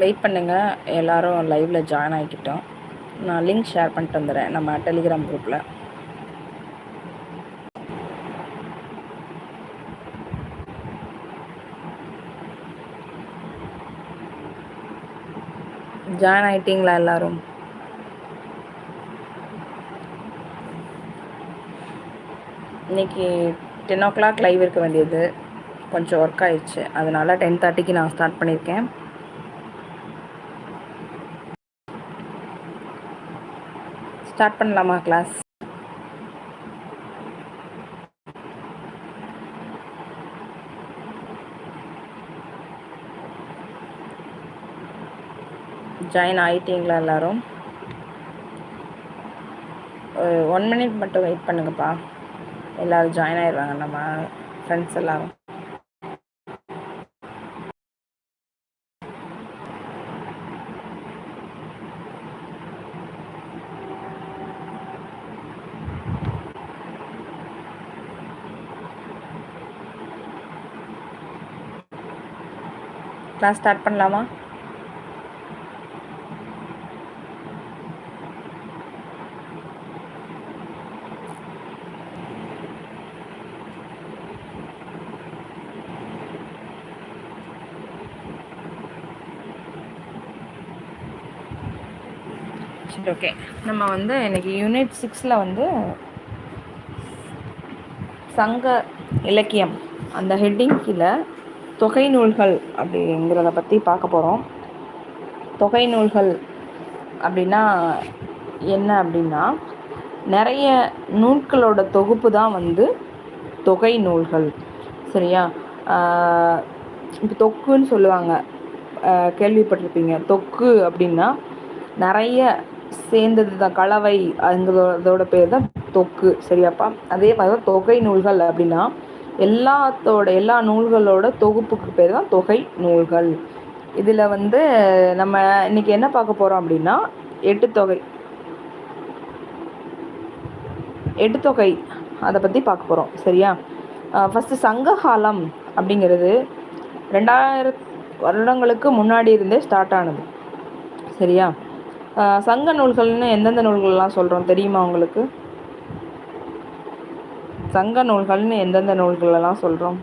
Wait பண்ணுங்கள் எல்லோரும் லைவில் ஜாயின் ஆகிக்கிட்டோம். நான் லிங்க் ஷேர் பண்ணிட்டு வந்துடுறேன். நம்ம டெலிகிராம் குரூப்பில் ஜாயின் ஆகிட்டிங்களா எல்லோரும்? இன்னைக்கு டென் ஓ கிளாக் லைவ் இருக்க வேண்டியது. கொஞ்சம் ஒர்க் ஆயிடுச்சு. அதனால் டென் தேர்ட்டிக்கு நான் ஸ்டார்ட் பண்ணியிருக்கேன் ஸ்டார்ட் பண்ணலாமா கிளாஸ் ஜாயின் ஆகிட்டீங்களா எல்லோரும்? ஒன் மினிட் மட்டும் வெயிட் பண்ணுங்கப்பா. எல்லோரும் ஜாயின் ஆயிடுவாங்க நம்ம ஃப்ரெண்ட்ஸ் எல்லோரும் கிளாஸ் ஸ்டார்ட் பண்ணலாமா? சரி ஓகே நம்ம வந்து இன்றைக்கி யூனிட் சிக்ஸில் வந்து சங்க இலக்கியம். அந்த ஹெட்டிங் கீழே தொகை நூல்கள் அப்படிங்கிறத பற்றி பார்க்க போகிறோம் தொகை நூல்கள் அப்படின்னா என்ன அப்படின்னா நிறைய நூல்களோட தொகுப்பு தான் வந்து தொகை நூல்கள். சரியா? இப்போ தொக்குன்னு சொல்லுவாங்க. கேள்விப்பட்டிருப்பீங்க. தொக்கு அப்படின்னா நிறைய சேர்ந்தது தான் கலவை அதோட பேர் தான் தொக்கு. சரியாப்பா? அதே மாதிரி தான் தொகை நூல்கள் அப்படின்னா எல்லாத்தோட எல்லா நூல்களோட தொகுப்புக்கு பேர் தான் தொகை நூல்கள். இதில் வந்து நம்ம இன்னைக்கு என்ன பார்க்க போகிறோம் அப்படின்னா எட்டு தொகை. எட்டு தொகை. அதை பற்றி பார்க்க போகிறோம் சரியா? ஃபஸ்ட்டு சங்ககாலம் அப்படிங்கிறது ரெண்டாயிரம் வருடங்களுக்கு முன்னாடி இருந்தே ஸ்டார்ட் ஆனது. சரியா? சங்க நூல்கள்னு எந்தெந்த நூல்கள்லாம் சொல்கிறோம் தெரியுமா உங்களுக்கு? சங்க நூல்கள்னு எந்தெந்த நூல்களெல்லாம் சொல்கிறோம்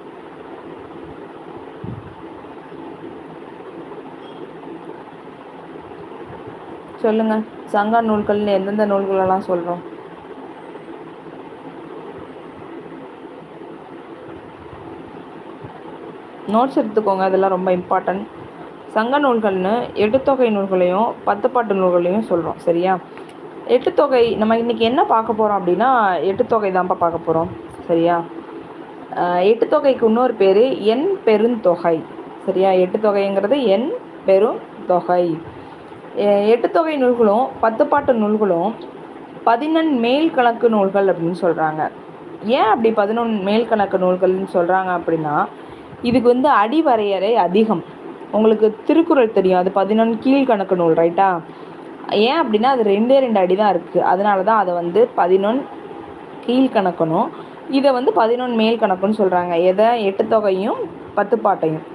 சொல்லுங்க. சங்க நூல்கள்னு எந்தெந்த நூல்களெல்லாம் சொல்கிறோம் நோட்ஸ் எடுத்துக்கோங்க அதெல்லாம் ரொம்ப இம்பார்ட்டன்ட் சங்க நூல்கள்னு எட்டுத்தொகை நூல்களையும் பத்துப்பாட்டு நூல்களையும் சொல்கிறோம் சரியா? எட்டுத்தொகை நம்ம இன்றைக்கி என்ன பார்க்க போகிறோம் அப்படின்னா எட்டுத்தொகை தான்ப்பா பார்க்க போகிறோம் சரியா? எட்டுத்தொகைக்கு இன்னொரு பேர் என் பெருந்தொகை சரியா? எட்டுத்தொகைங்கிறது என் பெரும் தொகை நூல்களும் பத்துப்பாட்டு நூல்களும் பதினெண் மேல் கணக்கு நூல்கள் அப்படின்னு சொல்கிறாங்க ஏன் அப்படி பதினொன்று மேல் கணக்கு நூல்கள்னு சொல்கிறாங்க அப்படின்னா இதுக்கு வந்து அடிவரையறை அதிகம். உங்களுக்கு திருக்குறள் தெரியும். அது பதினொன்று கீழ்கணக்கு நூல் ரைட்டா ஏன் அப்படின்னா அது ரெண்டே ரெண்டு அடி தான் இருக்குது அதனால தான் அதை வந்து பதினொன்று கீழ்கணக்கணும் இதை வந்து பதினொன்று மேல் கணக்குன்னு சொல்கிறாங்க எதை? எட்டு தொகையும் பத்து பாட்டையும்.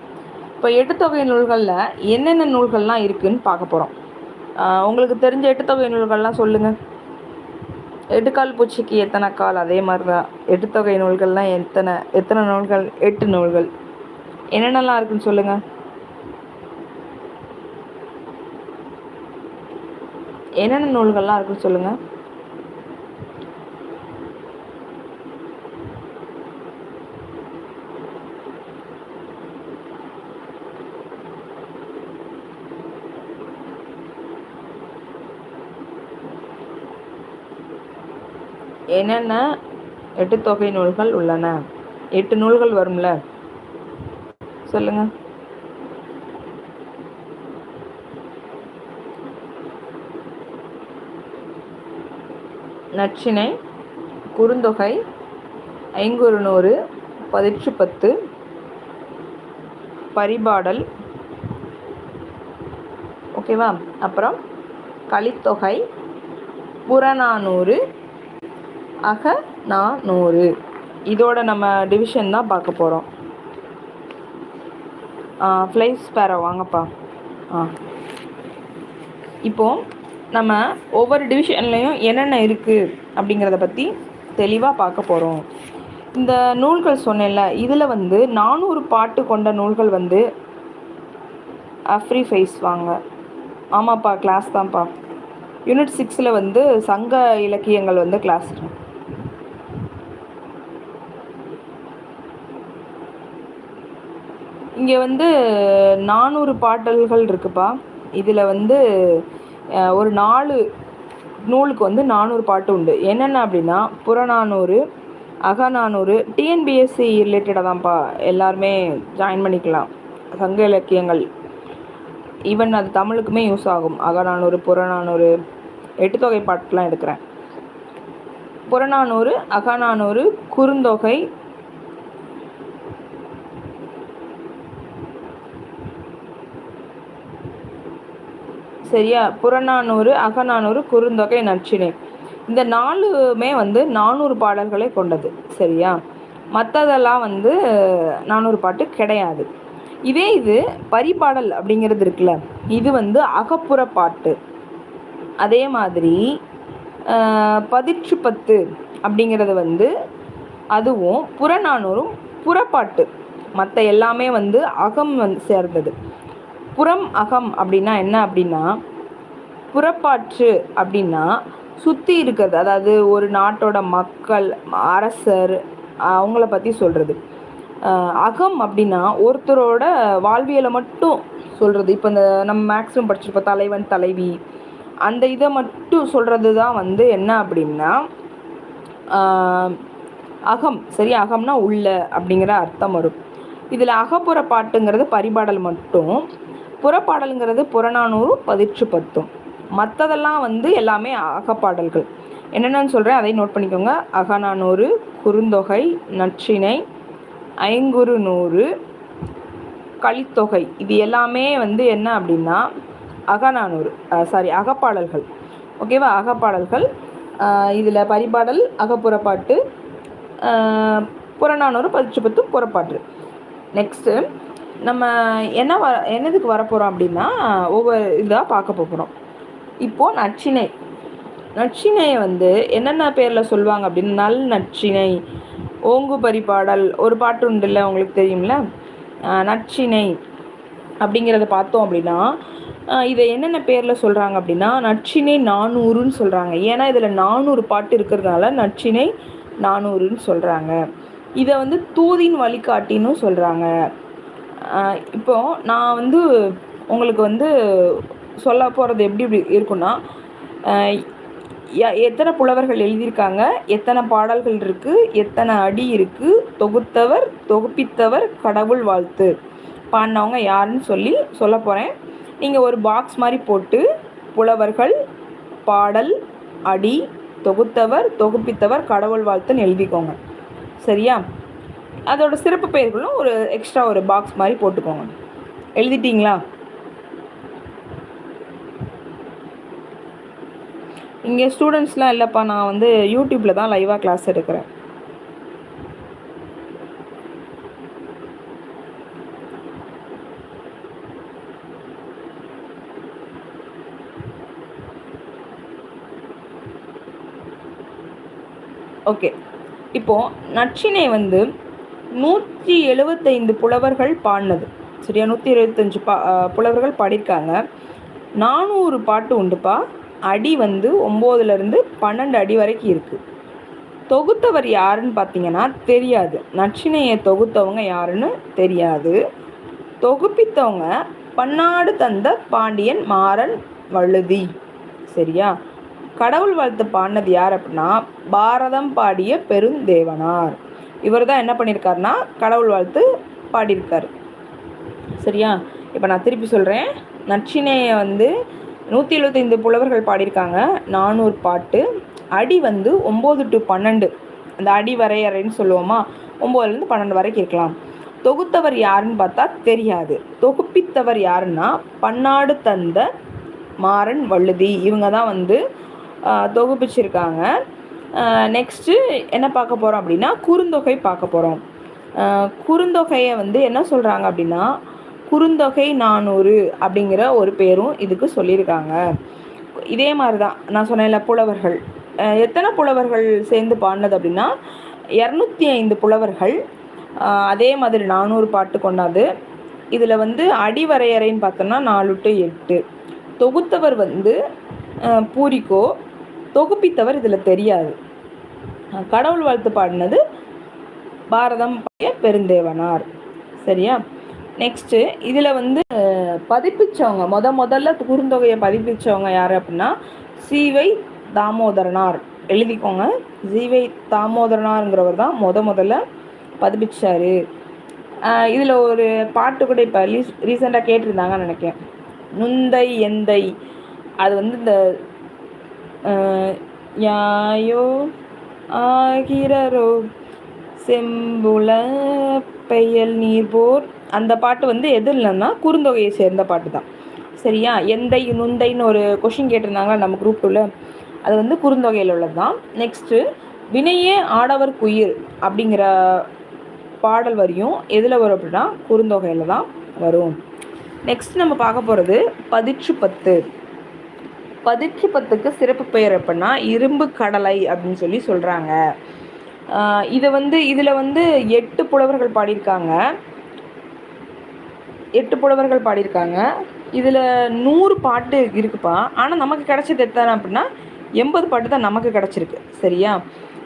இப்போ எட்டு தொகை நூல்களில் என்னென்ன நூல்கள்லாம் இருக்குதுன்னு பார்க்க போகிறோம் உங்களுக்கு தெரிஞ்ச எட்டு தொகை நூல்கள்லாம் சொல்லுங்கள் எட்டுக்கால் பூச்சிக்கு எத்தனை கால்? அதே மாதிரி தான். எட்டு தொகை நூல்கள்லாம் எத்தனை? எத்தனை நூல்கள்? எட்டு நூல்கள். என்னென்னலாம் இருக்குன்னு சொல்லுங்கள் என்னென்ன நூல்கள்லாம் இருக்குன்னு சொல்லுங்கள் என்னென்ன எட்டு தொகை நூல்கள் உள்ளன? எட்டு நூல்கள் வரும்ல. சொல்லுங்கள் நச்சினை குறுந்தொகை ஐங்குறு நூறு பதிற்று பத்து பரிபாடல் ஓகேவா? அப்புறம் கலித்தொகை புறநானூறு அக நானூறு இதோட நம்ம டிவிஷன் தான் பார்க்க போகிறோம் ஃப்ளைஸ் பேரை வாங்கப்பா. ஆ. இப்போது நம்ம ஒவ்வொரு டிவிஷன்லேயும் என்னென்ன இருக்குது அப்படிங்கிறத பற்றி தெளிவாக பார்க்க போகிறோம் இந்த நூல்கள் சொன்னேன்ல இதில் வந்து நானூறு பாட்டு கொண்ட நூல்கள் வந்து ஃப்ரீ ஃபைஸ் வாங்க. ஆமாப்பா கிளாஸ் தான்ப்பா. யூனிட் சிக்ஸில் வந்து சங்க இலக்கியங்கள் வந்து கிளாஸ் இங்கே வந்து நானூறு பாடல்கள் இருக்குப்பா. இதில் வந்து ஒரு நாலு நூலுக்கு வந்து நானூறு பாட்டு உண்டு. என்னென்ன அப்படின்னா புறநானூறு அகநானூறு டிஎன்பிஎஸ்சி ரிலேட்டடாக தான்ப்பா எல்லாருமே ஜாயின் பண்ணிக்கலாம். சங்க இலக்கியங்கள். ஈவன் அது தமிழுக்குமே யூஸ் ஆகும். அகநானூறு புறநானூறு எட்டுத்தொகை பாட்டுலாம் எடுக்கிறேன். புறநானூறு அகநானூறு குறுந்தொகை சரியா? புறநானூறு அகநானூறு குறுந்தொகை நச்சினை இந்த நாலுமே வந்து நானூறு பாடல்களை கொண்டது. சரியா? மற்றதெல்லாம் வந்து நானூறு பாட்டு கிடையாது. இதே இது பரிபாடல் அப்படிங்கிறது இருக்குல்ல. இது வந்து அகப்புற பாட்டு. அதே மாதிரி பதிற்று பத்து அப்படிங்கிறது வந்து அதுவும் புறநானூறும் புறப்பாட்டு. மற்ற எல்லாமே வந்து அகம் வந்து சேர்ந்தது. புறம் அகம் அப்படின்னா என்ன அப்படின்னா புறப்பாற்று அப்படின்னா சுற்றி இருக்கிறது. அதாவது ஒரு நாட்டோட மக்கள் அரசர் அவங்கள பற்றி சொல்கிறது அகம் அப்படின்னா ஒருத்தரோட வாழ்வியலை மட்டும் சொல்கிறது இப்போ இந்த நம்ம மேக்ஸிமம் படிச்சிருப்போம் தலைவன் தலைவி. அந்த இதை மட்டும் சொல்கிறது தான் வந்து என்ன அப்படின்னா அகம். சரி அகம்னா உள்ள அப்படிங்கிற அர்த்தம் வரும். இதில் அகப்புற பாட்டுங்கிறது பரிபாடல் மட்டும். புறப்பாடலுங்கிறது புறநானூறு பதிற்று பத்தும். மற்றதெல்லாம் வந்து எல்லாமே அகப்பாடல்கள். என்னென்னு சொல்கிறேன் அதை நோட் பண்ணிக்கோங்க. அகநானூறு குறுந்தொகை நற்றினை ஐங்குறு நூறு கலித்தொகை இது எல்லாமே வந்து என்ன அப்படின்னா அகநானூறு சாரி அகப்பாடல்கள். ஓகேவா அகப்பாடல்கள். இதில் பரிபாடல் அகப்புறப்பாட்டு புறநானூறு பதிற்று பத்தும் புறப்பாட்டு. நெக்ஸ்ட்டு நம்ம என்ன வ என்னதுக்கு வரப்போகிறோம் அப்படின்னா ஒவ்வொரு இதாக பார்க்க போகிறோம் இப்போது நச்சினை. நச்சினையை வந்து என்னென்ன பேரில் சொல்லுவாங்க அப்படின்னு நல் நச்சினை ஓங்கு பரிபாடல் ஒரு பாட்டு உண்டு இல்லை உங்களுக்கு தெரியும்ல? நச்சினை அப்படிங்கிறத பார்த்தோம் அப்படின்னா இதை என்னென்ன பேரில் சொல்கிறாங்க அப்படின்னா நச்சினை நானூறுன்னு சொல்கிறாங்க ஏன்னா இதில் நானூறு பாட்டு இருக்கிறதுனால நச்சினை நானூறுன்னு சொல்கிறாங்க இதை வந்து தூதின் வழிகாட்டின்னு சொல்கிறாங்க இப்போது நான் வந்து உங்களுக்கு வந்து சொல்ல போகிறது எப்படி இப்படி இருக்குன்னா எத்தனை புலவர்கள் எழுதியிருக்காங்க எத்தனை பாடல்கள் இருக்குது எத்தனை அடி இருக்குது தொகுத்தவர் தொகுப்பித்தவர் கடவுள் வாழ்த்து. பாடினவங்க யாருன்னு சொல்லி சொல்ல போகிறேன் நீங்கள் ஒரு பாக்ஸ் மாதிரி போட்டு புலவர்கள் பாடல் அடி தொகுத்தவர் தொகுப்பித்தவர் கடவுள் வாழ்த்துன்னு எழுதிக்கோங்க. சரியா? அதோட சிறப்பு பெயர்களும் ஒரு எக்ஸ்ட்ரா ஒரு பாக்ஸ் மாதிரி போட்டுக்கோங்க. எழுதிட்டிங்களா? இங்கே ஸ்டூடெண்ட்ஸ்லாம் இல்லைப்பா நான் வந்து யூடியூப்பில் தான் லைவாக கிளாஸ் எடுக்கிறேன். ஓகே இப்போது நச்சினை வந்து நூற்றி எழுபத்தைந்து புலவர்கள் பாடினது. சரியா? நூற்றி எழுபத்தஞ்சு பா புலவர்கள் பாடியிருக்காங்க. நானூறு பாட்டு உண்டுப்பா. அடி வந்து ஒம்போதுலேருந்து பன்னெண்டு அடி வரைக்கும் இருக்குது தொகுத்தவர் யாருன்னு பார்த்தீங்கன்னா தெரியாது. நச்சினையை தொகுத்தவங்க யாருன்னு தெரியாது. தொகுப்பித்தவங்க பன்னாடு தந்த பாண்டியன் மாறன் வழுதி. சரியா? கடவுள் வாழ்த்து பாடினது யார் அப்படின்னா பாரதம் பாடிய பெருந்தேவனார். இவர் தான் என்ன பண்ணியிருக்காருனா கடவுள் வாழ்த்து பாடியிருக்கார். சரியா? இப்போ நான் திருப்பி சொல்கிறேன் நச்சினையை வந்து நூற்றி எழுபத்தைந்து புலவர்கள் பாடியிருக்காங்க. நானூறு பாட்டு. அடி வந்து ஒம்பது டு பன்னெண்டு. அந்த அடி வரையறைன்னு சொல்லுவோமா? ஒம்போதுலேருந்து பன்னெண்டு வரைக்கும் இருக்கலாம். தொகுத்தவர் யாருன்னு பார்த்தா தெரியாது. தொகுப்பித்தவர் யாருன்னா பன்னாடு தந்த மாறன் வள்ளுதி இவங்க தான் வந்து தொகுப்பிச்சிருக்காங்க. நெக்ஸ்ட்டு என்ன பார்க்க போகிறோம் அப்படின்னா குறுந்தொகை பார்க்க போகிறோம் குறுந்தொகையை வந்து என்ன சொல்கிறாங்க அப்படின்னா குறுந்தொகை நானூறு அப்படிங்கிற ஒரு பேரும் இதுக்கு சொல்லியிருக்காங்க. இதே மாதிரி தான் நான் சொன்னேன்ல புலவர்கள். எத்தனை புலவர்கள் சேர்ந்து பாடினது அப்படின்னா இரநூத்தி ஐந்து புலவர்கள் அதே மாதிரி நானூறு பாட்டு கொண்டாது இதில் வந்து அடிவரையறைன்னு பார்த்தோன்னா நாலு டு எட்டு. தொகுத்தவர் வந்து பூரிக்கோ தொகுப்பித்தவர் இதில் தெரியாது. கடவுள் வாழ்த்து பாடினது பாரதம் பைய பெருந்தேவனார். சரியா? நெக்ஸ்ட்டு இதில் வந்து பதிப்பிச்சவங்க முத முதல்ல குறுந்தொகையை பதிப்பிச்சவங்க யார் அப்படின்னா சீவை தாமோதரனார். எழுதிக்கோங்க. சீவை தாமோதரனாருங்கிறவர் தான் முத முதல்ல பதிப்பிச்சார். இதில் ஒரு பாட்டு கூட இப்போ ரீஸ் ரீசெண்டாக கேட்டிருந்தாங்கன்னு நினைக்கிறேன். நுந்தை எந்தை. அது வந்து இந்த யாயோ ஆகிறரோ? செம்புல பெயல் நீர்போர் அந்த பாட்டு வந்து எது இல்லைன்னா குறுந்தொகையை சேர்ந்த பாட்டு தான் சரியா? எந்தை நுந்தைன்னு ஒரு கொஷின் கேட்டிருந்தாங்க நம்ம குரூப்பில் அது வந்து குறுந்தொகையில் உள்ளது தான் நெக்ஸ்ட்டு வினையே ஆடவர் குயிர் அப்படிங்கிற பாடல் வரியும் எதில் வரும் அப்படின்னா குறுந்தொகையில் தான் வரும். நெக்ஸ்ட் நம்ம பார்க்க போகிறது பதிற்று பத்து பதிற்று பத்துக்கு சிறப்பு பெயர் அப்படின்னா இரும்பு கடலை அப்படின்னு சொல்லி சொல்கிறாங்க இதை வந்து இதில் வந்து எட்டு புலவர்கள் பாடியிருக்காங்க. எட்டு புலவர்கள் பாடியிருக்காங்க. இதில் நூறு பாட்டு இருக்குப்பா. ஆனால் நமக்கு கிடச்சது எத்தனை அப்படின்னா எண்பது பாட்டு தான் நமக்கு கிடச்சிருக்கு. சரியா?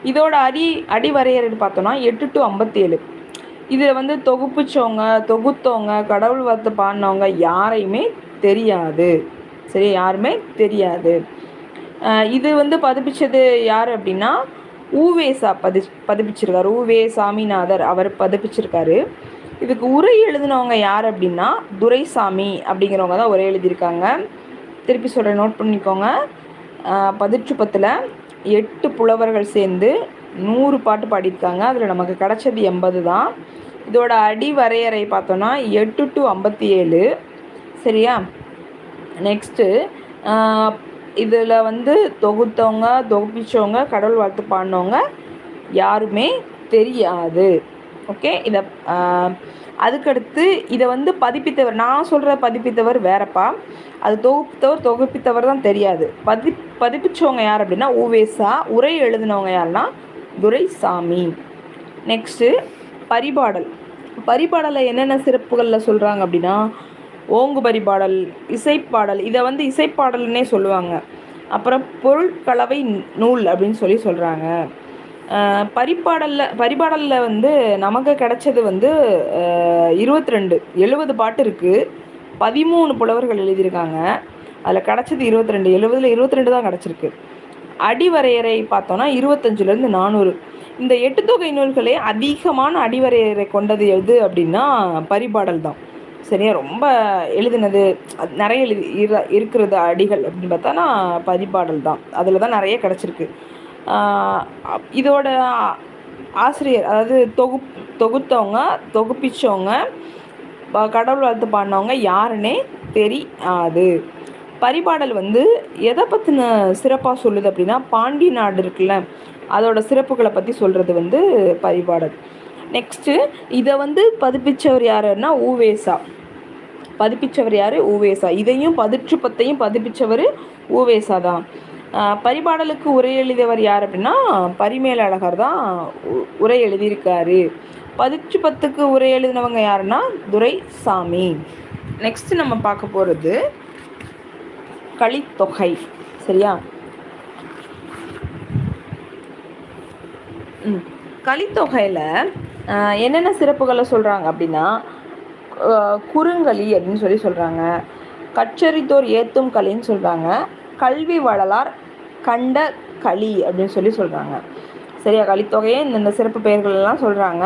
இதோட அடி அடி வரையறை பார்த்தோன்னா எட்டு டு ஐம்பத்தேழு. இதில் வந்து தொகுப்புச்சவங்க தொகுத்தவங்க கடவுள் வார்த்தை பாடினவங்க யாரையுமே தெரியாது. சரி யாருமே தெரியாது. இது வந்து பதிப்பிச்சது யார் அப்படின்னா ஊவேசா பதி பதிப்பிச்சிருக்காரு. ஊவே சாமிநாதர் அவர் பதிப்பிச்சிருக்காரு. இதுக்கு உரை எழுதினவங்க யார் அப்படின்னா துரைசாமி அப்படிங்கிறவங்க தான் உரை எழுதியிருக்காங்க. திருப்பி சொல்கிற நோட் பண்ணிக்கோங்க. பதிற்றுப்பத்தில் எட்டு புலவர்கள் சேர்ந்து நூறு பாட்டு பாடியிருக்காங்க. அதில் நமக்கு கிடச்சது எண்பது தான். இதோட அடி வரையறை பார்த்தோன்னா எட்டு டு ஐம்பத்தி ஏழு. சரியா? நெக்ஸ்ட்டு இதில் வந்து தொகுத்தவங்க தொகுப்பிச்சவங்க கடவுள் வாழ்த்து பாடினவங்க யாருமே தெரியாது. ஓகே இதை அதுக்கடுத்து இதை வந்து பதிப்பித்தவர் நான் சொல்கிற பதிப்பித்தவர் வேறப்பா. அது தொகுப்பித்தவர் தொகுப்பித்தவர் தான் தெரியாது. பதி பதிப்பிச்சவங்க யார் அப்படின்னா உவேசா உரை எழுதினவங்க யாருன்னா துரைசாமி. நெக்ஸ்ட்டு பரிபாடல். பரிபாடலில் என்னென்ன சிறப்புகளில் சொல்கிறாங்க அப்படின்னா ஓங்கு பரிபாடல் இசைப்பாடல் இதை வந்து இசைப்பாடல்னே சொல்லுவாங்க. அப்புறம் பொருட்கலவை நூல் அப்படின்னு சொல்லி சொல்கிறாங்க பரிப்பாடலில் பரிபாடலில் வந்து நமக்கு கிடைச்சது வந்து இருபத்தி ரெண்டு எழுபது பாட்டு இருக்குது பதிமூணு புலவர்கள் எழுதியிருக்காங்க. அதில் கிடச்சது இருபத்தி ரெண்டு எழுபதில் இருபத்தி ரெண்டு தான் கிடச்சிருக்கு. அடிவரையறை பார்த்தோன்னா இருபத்தஞ்சிலேருந்து நானூறு. இந்த எட்டு தொகை நூல்களே அதிகமான அடிவரையறை கொண்டது எது அப்படின்னா பரிபாடல் தான். சரியா ரொம்ப எழுதினது நிறைய எழுதி இருக்கிறது அடிகள் அப்படின்னு பார்த்தோன்னா பதிப்பாடல் தான். அதில் தான் நிறைய கிடச்சிருக்கு. இதோட ஆசிரியர் அதாவது தொகு தொகுத்தவங்க தொகுப்பிச்சவங்க கடவுள் வாழ்த்து பாடினவங்க யாருன்னே தெரியாது. பரிபாடல் வந்து எதை பற்றின சிறப்பாக சொல்லுது அப்படின்னா பாண்டி நாடு இருக்குல்ல அதோட சிறப்புகளை பற்றி சொல்கிறது வந்து பரிபாடல். நெக்ஸ்ட்டு இதை வந்து பதிப்பிச்சவர் யாருன்னா ஊவேசா. பதிப்பிச்சவர் யார்? ஊவேசா. இதையும் பதிற்று பத்தையும் பதிப்பிச்சவர் ஊவேசா தான் பரிபாடலுக்கு உரை எழுதியவர் யார் அப்படின்னா பரிமேல அழகர் தான் உரை எழுதியிருக்காரு. பதிற்று பத்துக்கு உரை எழுதினவங்க யாருன்னா துரைசாமி. நெக்ஸ்ட் நம்ம பார்க்க போகிறது கலித்தொகை சரியா? ம். கலித்தொகையில் என்னென்ன சிறப்புகளை சொல்கிறாங்க அப்படின்னா குறுங்களி அப்படின்னு சொல்லி சொல்கிறாங்க கச்சரித்தோர் ஏத்தும் களின்னு சொல்கிறாங்க கல்வி வளலார் கண்ட களி அப்படின்னு சொல்லி சொல்கிறாங்க சரியா? கலித்தொகையே இந்தந்த சிறப்பு பெயர்கள் எல்லாம் சொல்கிறாங்க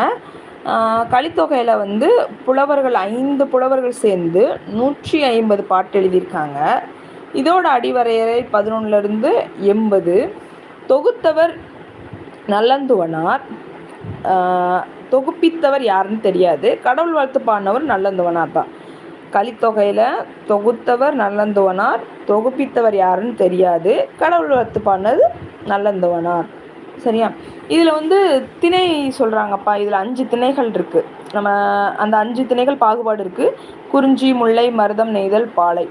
கலித்தொகையில் வந்து புலவர்கள் ஐந்து புலவர்கள் சேர்ந்து நூற்றி ஐம்பது பாட்டு எழுதியிருக்காங்க. இதோட அடிவரையறை பதினொன்றுலேருந்து எண்பது. தொகுத்தவர் நல்லந்துவனார். தொகுப்பித்தவர் யாருன்னு தெரியாது. கடவுள் வாழ்த்து பாடினவர் நல்லந்துவனார் தான். கலித்தொகையில் தொகுத்தவர் நல்லந்துவனார் தொகுப்பித்தவர் யாருன்னு தெரியாது. கடவுள் வாழ்த்து பாடினது நல்லந்துவனார். சரியா? இதில் வந்து திணை சொல்கிறாங்கப்பா இதில் அஞ்சு திணைகள் இருக்குது நம்ம அந்த அஞ்சு திணைகள் பாகுபாடு இருக்குது குறிஞ்சி முல்லை மருதம் நெய்தல் பாலை.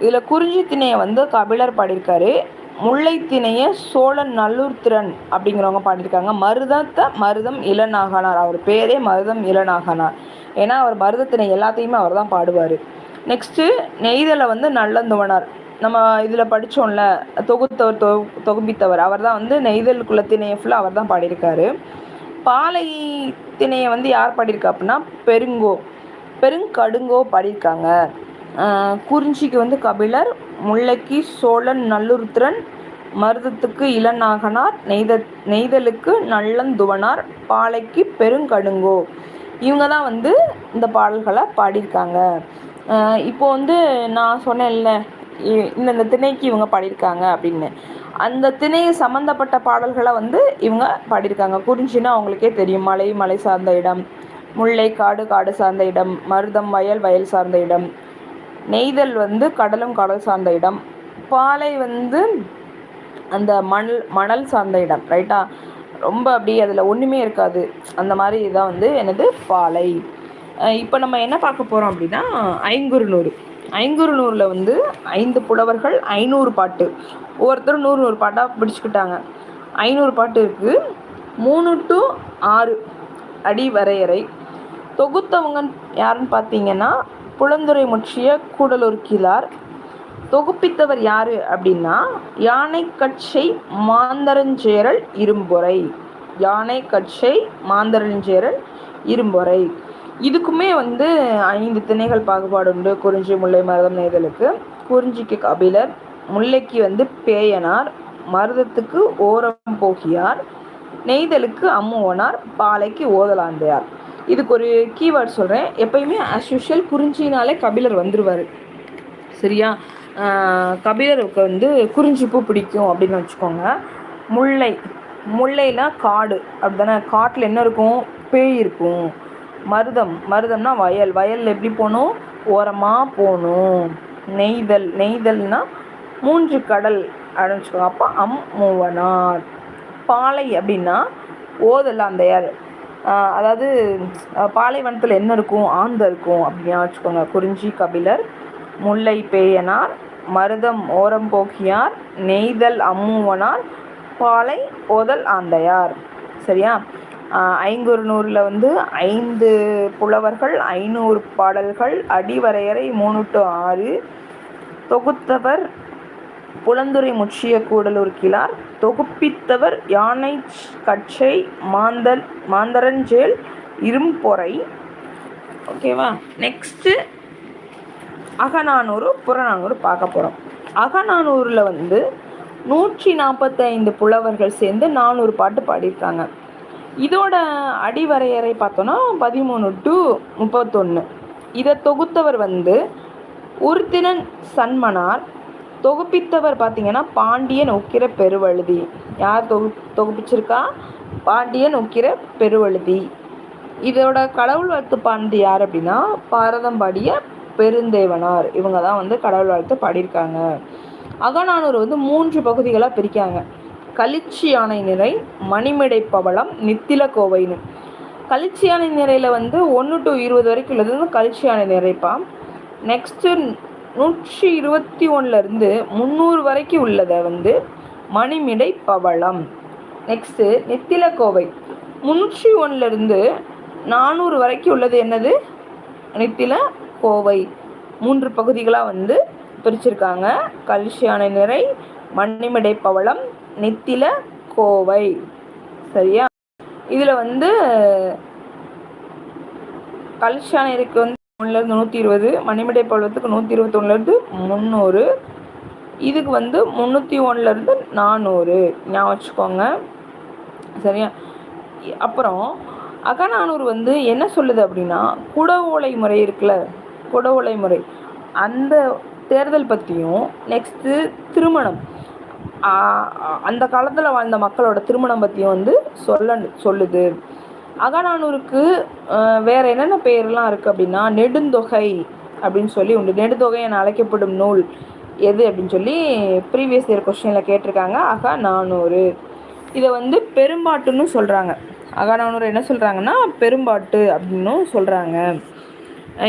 இதில் குறிஞ்சி திணையை வந்து கபிலர் பாடியிருக்காரு. முல்லைத்திணைய சோழன் நல்லூர் திறன் அப்படிங்கிறவங்க பாடியிருக்காங்க. மருதத்தை மருதம் இளநாகனார். அவர் பேரே மருதம் இளநாகனார். ஏன்னா அவர் மருதத்திணை எல்லாத்தையுமே அவர் தான் பாடுவார். நெக்ஸ்ட்டு நெய்தலை வந்து நல்லந்துவனார். நம்ம இதில் படித்தோம்ல தொகுத்தவர் தொ தொகுப்பித்தவர். அவர் தான் வந்து நெய்தல் குலத்திணையை ஃபுல்லாக அவர் தான் பாடியிருக்காரு. பாலை திணையை வந்து யார் பாடியிருக்கா அப்படின்னா பெருங்கோ பெருங்கடுங்கோ பாடியிருக்காங்க. குறிஞ்சிக்கு வந்து கபிலர் முல்லைக்கு சோழன் நல்லுருத்திரன் மருதத்துக்கு இளநாகனார் நெய்த நெய்தலுக்கு நல்லந்துவனார் பாலைக்கு பெருங்கடுங்கோ. இவங்க தான் வந்து இந்த பாடல்களை பாடியிருக்காங்க. இப்போ வந்து நான் சொன்னேன்ல இந்தந்த திணைக்கு இவங்க பாடியிருக்காங்க அப்படின்னு. அந்த திணை சம்மந்தப்பட்ட பாடல்களை வந்து இவங்க பாடியிருக்காங்க. குறிஞ்சின்னா அவங்களுக்கே தெரியும். மலை மலை சார்ந்த இடம் முல்லை காடு காடு சார்ந்த இடம் மருதம் வயல் வயல் சார்ந்த இடம் நெய்தல் வந்து கடலும் கடல் சார்ந்த இடம். பாலை வந்து அந்த மணல் மணல் சார்ந்த இடம் ரைட்டா ரொம்ப அப்படி அதில் ஒன்றுமே இருக்காது. அந்த மாதிரி இதான் வந்து எனது பாலை. இப்போ நம்ம என்ன பார்க்க போகிறோம் அப்படின்னா ஐங்குறுநூறு. ஐங்குறுநூறில் வந்து ஐந்து புலவர்கள் ஐநூறு பாட்டு. ஒவ்வொருத்தரும் நூறு நூறு பாட்டாக பிடிச்சிக்கிட்டாங்க. ஐநூறு பாட்டு இருக்குது மூணு டு ஆறு அடி வரையறை. தொகுத்தவங்க யாருன்னு பார்த்தீங்கன்னா புலந்துரை முற்றிய கூடலூர் கிளார் தொகுப்பித்தவர் யார் அப்படின்னா யானை கட்சை மாந்தரஞ்சேரல் இரும்பொறை. யானை கட்சை மாந்தரஞ்சேரல் இரும்பொறை. இதுக்குமே வந்து ஐந்து திணைகள் பாகுபாடு உண்டு. குறிஞ்சி முல்லை மருதம் நெய்தலுக்கு. குறிஞ்சிக்கு கபிலர் முல்லைக்கு வந்து பேயனார் மருதத்துக்கு ஓரம் போகியார் நெய்தலுக்கு அம்முவனார் பாலைக்கு ஓதலாந்தையார். இதுக்கு ஒரு கீவேர்ட் சொல்கிறேன் எப்பயுமே அஸ் யூஷுவல் குறிஞ்சினாலே கபிலர் வந்துடுவார் சரியா? கபிலருக்கு வந்து குறிஞ்சிப்பூ பிடிக்கும் அப்படின்னு வச்சுக்கோங்க. முல்லை. முல்லைனா காடு. அப்படிதானே காட்டில் என்ன இருக்கும்? பேய் இருக்கும். மருதம். மருதம்னா வயல். வயலில் எப்படி போகணும்? ஓரமாக போகணும். நெய்தல். நெய்தல்னால் மூன்று கடல் அப்படின்னு வச்சுக்கோங்க. அப்போ அம் மூவனார் பாலை அப்படின்னா ஓதல் அந்த அதாவது பாலைவனத்தில் என்ன இருக்கும்? ஆந்த இருக்கும் அப்படின்னு வச்சுக்கோங்க. குறிஞ்சி கபிலர் முல்லை பேயனார் மருதம் ஓரம் போக்கியார் நெய்தல் அம்மூவனார் பாலை ஓதல் ஆந்தையார். சரியா? ஐங்குறுநூறில் வந்து ஐந்து புலவர்கள் ஐநூறு பாடல்கள் அடிவரையறை மூணு டு ஆறு தொகுத்தவர் புலந்துரை முற்றிய கூடலூர் கிழார் தொகுப்பித்தவர் யானை கட்சை மாந்தன் மாந்தரஞ்சேல் இரும்பொறை. ஓகேவா நெக்ஸ்ட்டு அகநானூறு புறநானூறு பார்க்க போகிறோம் அகநானூரில் வந்து நூற்றி நாற்பத்தைந்து புலவர்கள் சேர்ந்து நானூறு பாட்டு பாடியிருக்காங்க. இதோட அடிவரையறை பார்த்தோன்னா பதிமூணு டு முப்பத்தொன்று இதை தொகுத்தவர் வந்து உருத்தினன் சன்மனார் தொகுப்பித்தவர் பார்த்தீங்கன்னா பாண்டியன் உக்கிர பெருவழுதி. யார் தொகு தொகுப்பிச்சிருக்கா? பாண்டியன் உக்கிர பெருவழுதி. இதோட கடவுள் வாழ்த்து பாண்டி யார் அப்படின்னா பாரதம்பாடிய பெருந்தேவனார். இவங்க தான் வந்து கடவுள் வாழ்த்து பாடியிருக்காங்க. அகநானூர் வந்து மூன்று பகுதிகளாக பிரிக்காங்க கலிச்சி யானை நிறை மணிமிடை பவளம் நித்தில கோவைன்னு. கலிச்சி யானை நிறையில் வந்து ஒன்று டு இருபது வரைக்கும் உள்ளது. வந்து கலிச்சி யானை நிறைப்பான் நெக்ஸ்ட்டு நூற்றி இருபத்தி ஒன்றுலேருந்து முந்நூறு வரைக்கும் உள்ளதை வந்து மணிமிடை பவளம். நெக்ஸ்ட்டு நெத்தில கோவை முந்நூற்றி ஒன்றுலேருந்து நானூறு வரைக்கும் உள்ளது என்னது? நித்தில கோவை மூன்று பகுதிகளாக வந்து பிரிச்சிருக்காங்க. கல்சியான நிறை மண்ணிமிடை பவளம் நெத்தில கோவை சரியா? இதில் வந்து கல்ஷானிற்கு வந்து ஒன்றுலேருந்து நூற்றி இருபது மணிமடை பழத்துக்கு நூற்றி இருபத்தொன்னுலேருந்து முந்நூறு. இதுக்கு வந்து முந்நூற்றி ஒன்றுலேருந்து நானூறு. ஞாபகம் வச்சுக்கோங்க. சரியா? அப்புறம் அகநானூறு வந்து என்ன சொல்லுது அப்படின்னா குடவோலை முறை இருக்குல்ல குடவோலை முறை. அந்த தேர்தல் பற்றியும் நெக்ஸ்ட்டு திருமணம். அந்த காலத்தில் வாழ்ந்த மக்களோட திருமணம் பற்றியும் வந்து சொல்ல சொல்லுது. அகநானூருக்கு வேறு என்னென்ன பெயர்லாம் இருக்குது அப்படின்னா நெடுந்தொகை அப்படின்னு சொல்லி உண்டு. நெடுந்தொகை என அழைக்கப்படும் நூல் எது அப்படின்னு சொல்லி ப்ரீவியஸ் இயர் கொஸ்டினில் கேட்டிருக்காங்க. அகநானூறு. இதை வந்து பெரும்பாட்டுன்னு சொல்கிறாங்க அகநானூறு என்ன சொல்கிறாங்கன்னா பெரும்பாட்டு அப்படின்னும் சொல்கிறாங்க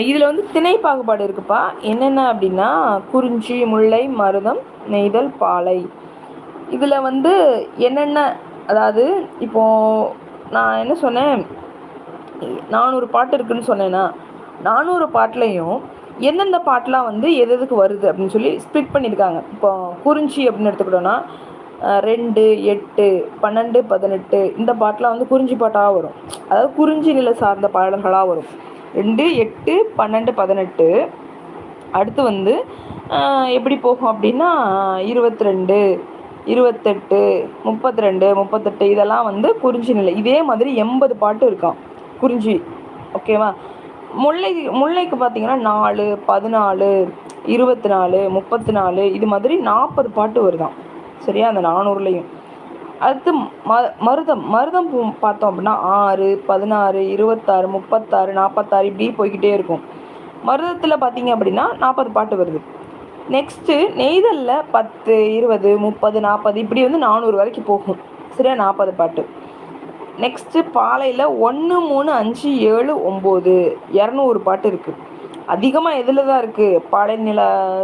இதில் வந்து திணை பாகுபாடு இருக்குப்பா. என்னென்ன அப்படின்னா குறிஞ்சி முல்லை மருதம் நெய்தல் பாலை. இதில் வந்து என்னென்ன அதாவது இப்போது நான் என்ன சொன்னேன்? நானூறு பாட்டு இருக்குதுன்னு சொன்னேன்னா நானூறு பாட்டுலையும் எந்தெந்த பாட்டெலாம் வந்து எது எதுக்கு வருது அப்படின்னு சொல்லி ஸ்ப்ளிட் பண்ணியிருக்காங்க. இப்போ குறிஞ்சி அப்படின்னு எடுத்துக்கிட்டோன்னா ரெண்டு எட்டு பன்னெண்டு பதினெட்டு இந்த பாட்டெலாம் வந்து குறிஞ்சி பாட்டாக வரும். அதாவது குறிஞ்சி நிலை சார்ந்த பாடல்களாக வரும். ரெண்டு எட்டு பன்னெண்டு பதினெட்டு. அடுத்து வந்து எப்படி போகும் அப்படின்னா இருபத்தி ரெண்டு இருபத்தெட்டு முப்பத்தி ரெண்டு முப்பத்தெட்டு இதெல்லாம் வந்து குறிஞ்சி நிலை. இதே மாதிரி எண்பது பாட்டு இருக்கான் குறிஞ்சி. ஓகேவா முல்லை முல்லைக்கு பார்த்தீங்கன்னா நாலு பதினாலு இருபத்தி நாலு முப்பத்தி நாலு இது மாதிரி நாற்பது பாட்டு வருதான் சரியா? அந்த நானூறுலையும். அடுத்து ம மருதம். மருதம் பார்த்தோம் அப்படின்னா ஆறு பதினாறு இருபத்தாறு முப்பத்தாறு நாற்பத்தாறு இப்படி போய்கிட்டே இருக்கும். மருதத்தில் பார்த்தீங்க அப்படின்னா நாற்பது பாட்டு வருது. நெக்ஸ்ட்டு நெய்தலில் பத்து இருபது முப்பது நாற்பது இப்படி வந்து நானூறு வரைக்கும் போகும். சரியா? நாற்பது பாட்டு. நெக்ஸ்ட்டு பாலையில் ஒன்று மூணு அஞ்சு ஏழு ஒம்பது இரநூறு பாட்டு இருக்குது அதிகமாக எதில் தான் இருக்குது பாலை நில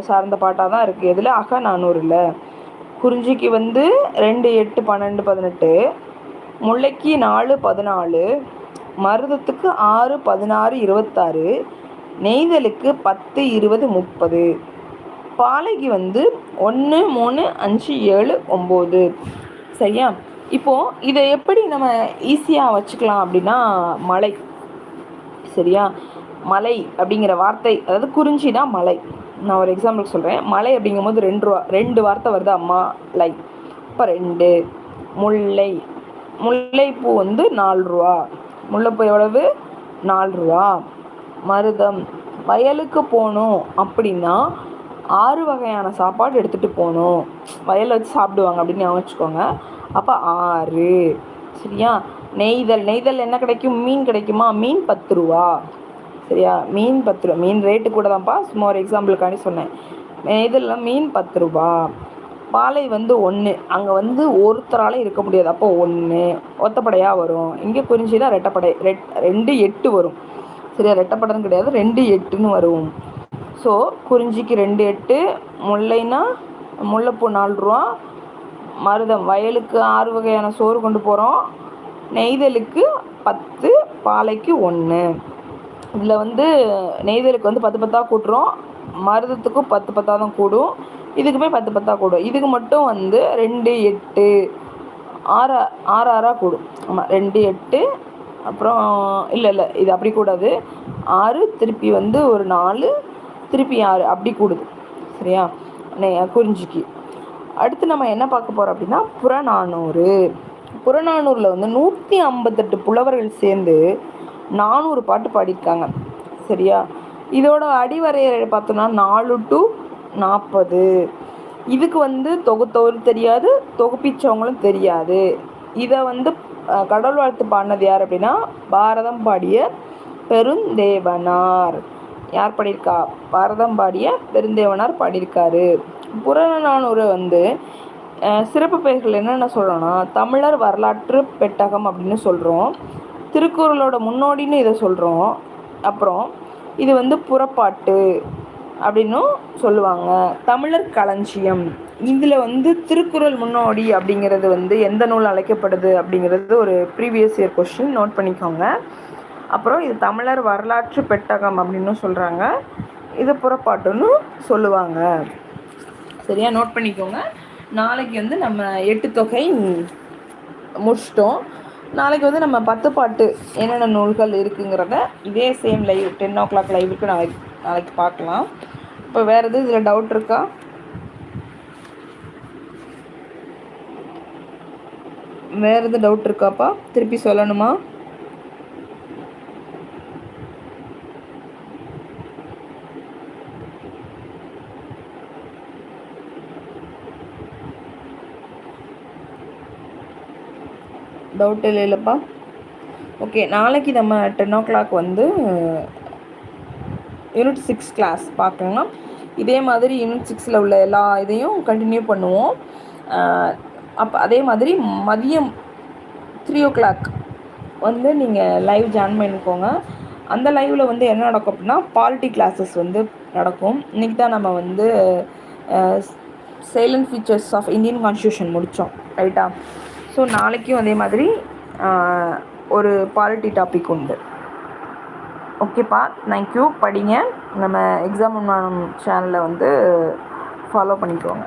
சார்ந்த பாட்டாக தான் இருக்குது எதில்? அக நானூறில். குறிஞ்சிக்கு வந்து ரெண்டு எட்டு பன்னெண்டு பதினெட்டு. முல்லைக்கு நாலு பதினாலு. மருதத்துக்கு ஆறு பதினாறு இருபத்தாறு. நெய்தலுக்கு பத்து இருபது முப்பது. பாலைக்கு வந்து ஒன்று மூணு அஞ்சு ஏழு ஒம்பது. சரியா? இப்போது இதை எப்படி நம்ம ஈஸியாக வச்சுக்கலாம் அப்படின்னா மலை. சரியா? மலை அப்படிங்கிற வார்த்தை அதாவது குறிஞ்சினா மலை. நான் ஒரு எக்ஸாம்பிள் சொல்கிறேன் மலை அப்படிங்கும்போது ரெண்டு ரெண்டு வார்த்தை வருது? அம்மா லை இப்போ ரெண்டு. முல்லை. முல்லைப்பூ வந்து நாலு ரூபா முல்லைப்பூ எவ்வளவு? நாலு ரூபா மருதம். வயலுக்கு போகணும் அப்படின்னா ஆறு வகையான சாப்பாடு எடுத்துகிட்டு போகணும். வயலில் வச்சு சாப்பிடுவாங்க அப்படின்னு ஞாபகம் வச்சுக்கோங்க. அப்போ ஆறு. சரியா? நெய்தல். நெய்தல் என்ன கிடைக்கும்? மீன் கிடைக்குமா? மீன் பத்து ரூபா. சரியா? மீன் பத்து ரூபா. மீன் ரேட்டு கூட தான்ப்பா. சும்மா ஒரு எக்ஸாம்பிளுக்காண்டி சொன்னேன். இதில் மீன் பத்து ரூபா. பாலை வந்து ஒன்று அங்கே வந்து ஒருத்தரால் இருக்க முடியாது. அப்போ ஒன்று ஒத்தப்படையாக வரும். இங்கே குறிஞ்சி தான் ரெட்டப்படை. ரெட் ரெண்டு எட்டு வரும். சரியா? ரெட்டப்படைன்னு கிடையாது. ரெண்டு எட்டுன்னு வரும். ஸோ குறிஞ்சிக்கு ரெண்டு எட்டு முல்லைனா முல்லைப்பூ நாலு ரூபா. மருதம் வயலுக்கு ஆறு வகையான சோறு கொண்டு போகிறோம் நெய்தலுக்கு பத்து பாலைக்கு ஒன்று இதில் வந்து நெய்தலுக்கு வந்து பத்து பத்தாக கூட்டுறோம். மருதத்துக்கும் பத்து பத்தாக தான் கூடும். இதுக்குமே பத்து பத்தாக கூடும். இதுக்கு மட்டும் வந்து ரெண்டு எட்டு. ஆறு ஆறு ஆறாக கூடும். ஆமாம் ரெண்டு எட்டு. அப்புறம் இல்லை இல்லை இது அப்படி கூடாது. ஆறு திருப்பி வந்து ஒரு நாலு திருப்பி ஆறு அப்படி கூடுது. சரியா? குறிஞ்சிக்கு. அடுத்து நம்ம என்ன பார்க்க போகிறோம் அப்படின்னா புறநானூறு. புறநானூரில் வந்து நூற்றி ஐம்பத்தெட்டு புலவர்கள் சேர்ந்து நானூறு பாட்டு பாடியிருக்காங்க. சரியா? இதோட அடிவரையறை பார்த்தோன்னா நாலு டு நாற்பது இதுக்கு வந்து தொகுத்தவரும் தெரியாது தொகுப்பிச்சவங்களும் தெரியாது. இதை வந்து கடவுள் வாழ்த்து பாடினது யார் அப்படின்னா பாரதம் பாடிய பெருந்தேவனார். யார் பாடியிருக்கா? பாரதம் பாடிய பெருந்தேவனார் பாடியிருக்காரு. புறநானூறு வந்து சிறப்பு பெயர்கள் என்னென்ன சொல்கிறோன்னா தமிழர் வரலாற்று பெட்டகம் அப்படின்னு சொல்கிறோம் திருக்குறளோட முன்னோடின்னு இதை சொல்கிறோம் அப்புறம் இது வந்து புறப்பாட்டு அப்படின்னும் சொல்லுவாங்க. தமிழர் களஞ்சியம். இதில் வந்து திருக்குறள் முன்னோடி அப்படிங்கிறது வந்து எந்த நூல் அழைக்கப்படுது அப்படிங்கிறது ஒரு ப்ரீவியஸ் இயர் கொஷின் நோட் பண்ணிக்கோங்க. அப்புறம் இது தமிழர் வரலாற்று பெட்டகம் அப்படின்னு சொல்கிறாங்க இது புறப்பாட்டுன்னு சொல்லுவாங்க. சரியா நோட் பண்ணிக்கோங்க. நாளைக்கு வந்து நம்ம எட்டு தொகை முடிச்சிட்டோம். நாளைக்கு வந்து நம்ம பத்து பாட்டு என்னென்ன நூல்கள் இருக்குங்கிறத இதே same live ten o'clock லைவுக்கு நாளைக்கு நாளைக்கு பார்க்கலாம். இப்போ வேறு எதுவும் இதில் டவுட் இருக்கா? வேறு எதுவும் டவுட் இருக்காப்பா? திருப்பி சொல்லணுமா? டவுட் இல்லைல்லப்பா ஓகே நாளைக்கு நம்ம டென் ஓ கிளாக் வந்து யூனிட் சிக்ஸ் கிளாஸ் பார்க்கலாம் இதே மாதிரி யூனிட் சிக்ஸில் உள்ள எல்லா இதையும் கண்டினியூ பண்ணுவோம். அப்போ அதே மாதிரி மதியம் த்ரீ ஓ கிளாக் வந்து நீங்கள் லைவ் ஜாயின் பண்ணிக்கோங்க. அந்த லைவில் வந்து என்ன நடக்கும் அப்படின்னா பாலிட்டி கிளாஸஸ் வந்து நடக்கும். இன்றைக்கி தான் நம்ம வந்து silent features of Indian constitution முடித்தோம் ரைட்டா ஸோ நாளைக்கும் அதே மாதிரி ஒரு பாலிட்டி டாபிக் உண்டு. ஓகேப்பா தேங்க்யூ படிங்க. நம்ம எக்ஸாம் சேனலில் வந்து ஃபாலோ பண்ணிக்கோங்க.